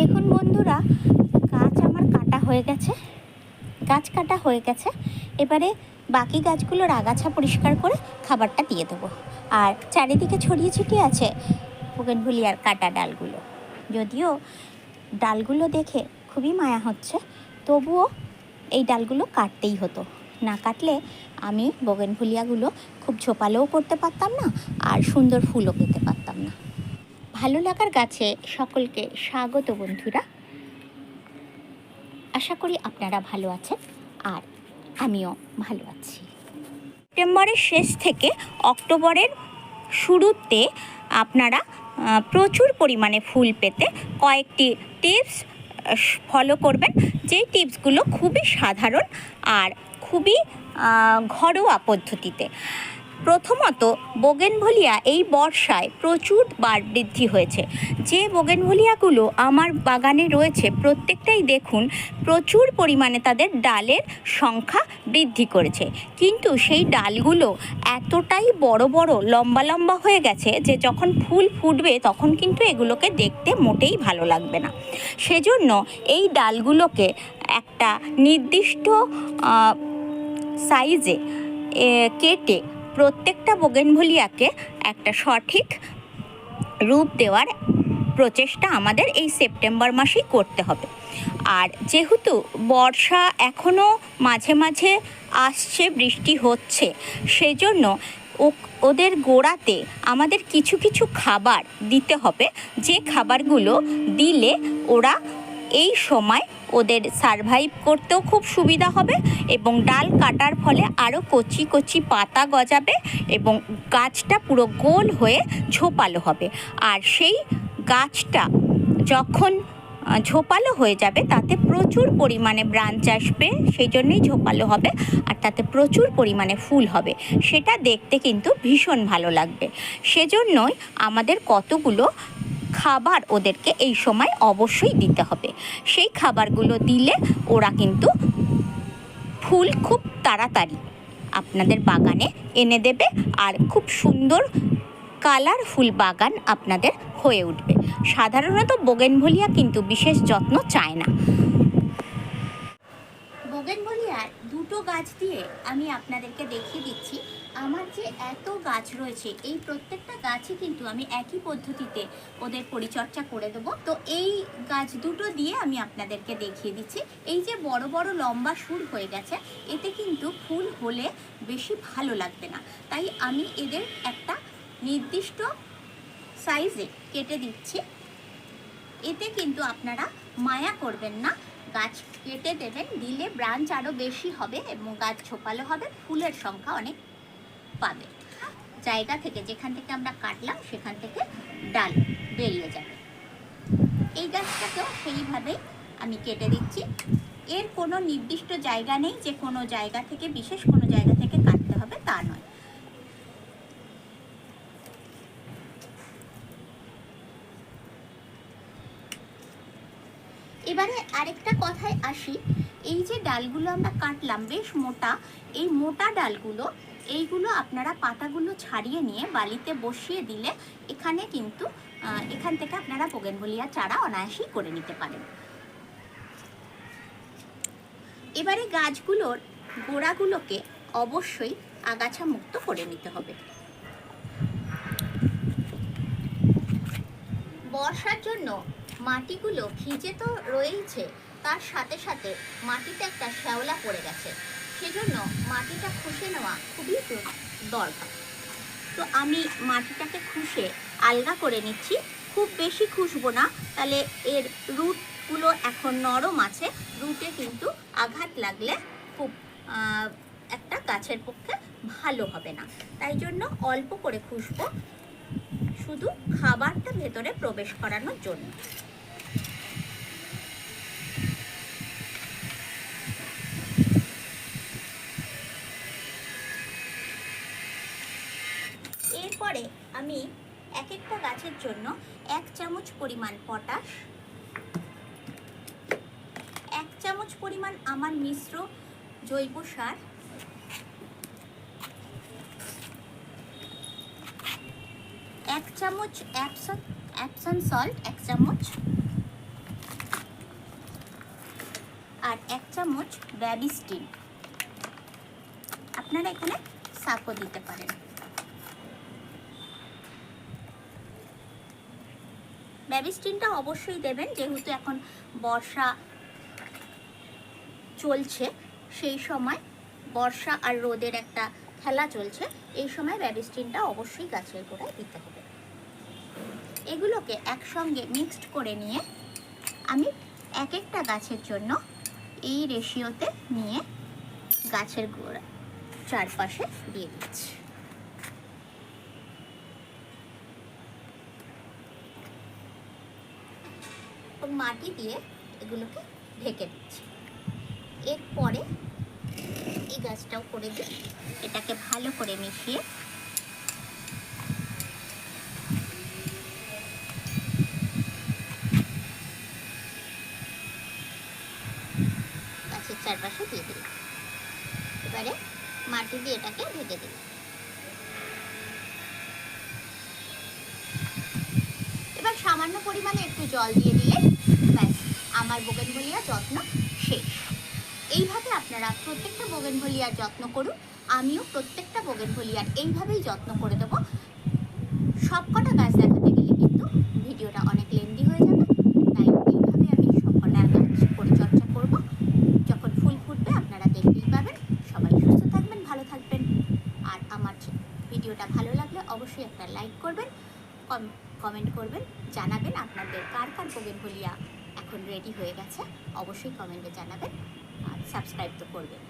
দেখুন বন্ধুরা, গাছ আমার কাটা হয়ে গেছে। গাছ কাটা হয়ে গেছে। এবারে বাকি গাছগুলোর আগাছা পরিষ্কার করে খাবারটা দিয়ে দেবো। আর চারিদিকে ছড়িয়ে ছিটিয়ে আছে বুগেনভুলিয়ার কাটা ডালগুলো। যদিও ডালগুলো দেখে খুবই মায়া হচ্ছে, তবুও এই ডালগুলো কাটতেই হতো। না কাটলে আমি বগেনভুলিয়াগুলো খুব ঝোপালোও করতে পারতাম না, আর সুন্দর ফুলও পেতে পারতাম। ভালো লাগার গাছে সকলকে স্বাগত বন্ধুরা। আশা করি আপনারা ভালো আছেন আর আমিও ভালো আছি। সেপ্টেম্বরের শেষ থেকে অক্টোবরের শুরুতে আপনারা প্রচুর পরিমাণে ফুল পেতে কয়েকটি টিপস ফলো করবেন। যেই টিপসগুলো খুবই সাধারণ আর খুবই ঘরোয়া পদ্ধতিতে। প্রথমত, বোগেনভলিয়া এই বর্ষায় প্রচুর বার বৃদ্ধি হয়েছে। যে বোগেনভলিয়াগুলো আমার বাগানে রয়েছে, প্রত্যেকটাই দেখুন প্রচুর পরিমাণে তাদের ডালের সংখ্যা বৃদ্ধি করেছে। কিন্তু সেই ডালগুলো এতটাই বড় বড়, লম্বা লম্বা হয়ে গেছে যে যখন ফুল ফুটবে তখন কিন্তু এগুলোকে দেখতে মোটেই ভালো লাগবে না। সেজন্য এই ডালগুলোকে একটা নির্দিষ্ট সাইজে কেটে প্রত্যেকটা বোগেনভলিয়াকে একটা সঠিক রূপ দেওয়ার প্রচেষ্টা আমাদের এই সেপ্টেম্বর মাসেই করতে হবে। আর যেহেতু বর্ষা এখনও মাঝে মাঝে আসছে, বৃষ্টি হচ্ছে, সেজন্য ওদের গোড়াতে আমাদের কিছু কিছু খাবার দিতে হবে। যে খাবারগুলো দিলে ওরা এই সময় ওদের সারভাইভ করতেও খুব সুবিধা হবে এবং ডাল কাটার ফলে আরও কচি কচি পাতা গজাবে এবং গাছটা পুরো গোল হয়ে ঝোপালো হবে। আর সেই গাছটা যখন ঝোপালো হয়ে যাবে, তাতে প্রচুর পরিমাণে ব্রাঞ্চ আসবে, সেই জন্যই ঝোপালো হবে আর তাতে প্রচুর পরিমাণে ফুল হবে। সেটা দেখতে কিন্তু ভীষণ ভালো লাগবে। সেজন্যই আমাদের কতগুলো খাবার ওদেরকে এই সময় অবশ্যই দিতে হবে। সেই খাবারগুলো দিলে ওরা কিন্তু ফুল খুব তাড়াতাড়ি আপনাদের বাগানে এনে দেবে আর খুব সুন্দর কালারফুল বাগান আপনাদের হয়ে উঠবে। সাধারণত বোগেনভলিয়া কিন্তু বিশেষ যত্ন চায় না। বোগেনভলিয়ার দুটো গাছ দিয়ে আমি আপনাদেরকে দেখিয়ে দিচ্ছি। আমার যে এত গাছ রয়েছে, এই প্রত্যেকটা গাছই কিন্তু আমি একই পদ্ধতিতে ওদের পরিচর্যা করে দেবো। তো এই গাছ দুটো দিয়ে আমি আপনাদেরকে দেখিয়ে দিচ্ছি। এই যে বড় বড় লম্বা সুর হয়ে গেছে, এতে কিন্তু ফুল হলে বেশি ভালো লাগবে না। তাই আমি এদের একটা নির্দিষ্ট সাইজে কেটে দিচ্ছি। এতে কিন্তু আপনারা মায়া করবেন না। গাছ কেটে দেবেন, দিলে ব্রাঞ্চ আরও বেশি হবে এবং গাছ ছোপালো হবে, ফুলের সংখ্যা অনেক পাবে। জায়গা থেকে যেখান থেকে আমরা কাটলাম, সেখান থেকে ডাল বেরিয়ে যাবে। এই গাছটাকেও সেইভাবেই আমি কেটে দিচ্ছি। এর কোনো নির্দিষ্ট জায়গা নেই যে কোনো জায়গা থেকে, বিশেষ কোনো জায়গা থেকে কাটতে হবে তা নয়। এবারে আরেকটা কথায় আসি। এই যে ডালগুলো আমরা কাটলাম, বেশ মোটা। এই মোটা ডালগুলো এইগুলো আপনারা পাতাগুলো ছাড়িয়ে নিয়ে বালিতে বসিয়ে দিলে এখানে কিন্তু এখান থেকে আপনারা বোগেনভলিয়া চারা অনায়াসেই করে নিতে পারেন। এবারে গাছগুলোর গোড়াগুলোকে অবশ্যই আগাছা মুক্ত করে নিতে হবে। বর্ষার জন্য মাটিগুলো ভিজে তো রয়েইছে, তার সাথে সাথে মাটিতে একটা শ্যাওলা পড়ে গেছে। সেজন্য মাটিটা খুশে নেওয়া খুবই দরকার। তো আমি মাটিটাকে খুশে আলগা করে নিচ্ছি। খুব বেশি খুশবো না, তাহলে এর রুটগুলো এখন নরম আছে। রুটে কিন্তু আঘাত লাগলে খুব একটা গাছের পক্ষে ভালো হবে না। তাই জন্য অল্প করে খুশবো শুধু খাবারটা ভেতরে প্রবেশ করানোর জন্য। জন্য এক চামচ পরিমাণ পটাশ, এক চামচ পরিমাণ আমার মিশ্র জৈব সার, এক চামচ অ্যাপসন অ্যাপসন সল্ট, এক চামচ, আর এক চামচ ব্যাবিস্টিন আপনারা এখানে সাপও দিতে পারেন। ব্যাবিস্টিনটা অবশ্যই দেবেন, যেহেতু এখন বর্ষা চলছে, সেই সময় বর্ষা আর রোদের একটা খেলা চলছে, এই সময় ব্যাবিস্টিনটা অবশ্যই গাছের গোড়ায় দিতে হবে। এগুলোকে একসঙ্গে মিক্সড করে নিয়ে আমি এক একটা গাছের জন্য এই রেশিওতে নিয়ে গাছের গোড়া চারপাশে দিয়ে দিচ্ছি। ও মাটি দিয়ে এগুলোকে ঢেকে দিচ্ছি। এরপরে এই গাছটাও করে দিই। এটাকে ভালো করে মিশিয়ে গাছের চারপাশে দিয়ে দিলাম। এবারে মাটি দিয়ে এটাকে ঢেকে দিই এবার সামান্য পরিমাণে একটু জল দিয়ে দিলে আমার বোগেনভলিয়া যত্ন শেষ। এইভাবে আপনারা প্রত্যেকটা বোগেনভলিয়ার যত্ন করুন, আমিও প্রত্যেকটা বোগেনভলিয়ার এইভাবেই যত্ন করে দেবো। সবকটা গাছ দেখাতে গেলে কিন্তু ভিডিওটা অনেক লেন্দি হয়ে যাবে, তাই এইভাবে আমি সবকটা গাছ পরিচর্যা করব। যখন ফুল ফুটবে আপনারা দেখতেই পাবেন। সবাই সুস্থ থাকবেন, ভালো থাকবেন। আর আমার ভিডিওটা ভালো লাগলে অবশ্যই একটা লাইক করবেন, কম- কমেন্ট করবেন, জানাবেন আপনাদের কার কার বোগেনভলিয়া এখন রেডি হয়ে গেছে অবশ্যই কমেন্টে জানাবেন আর সাবস্ক্রাইব তো করবেন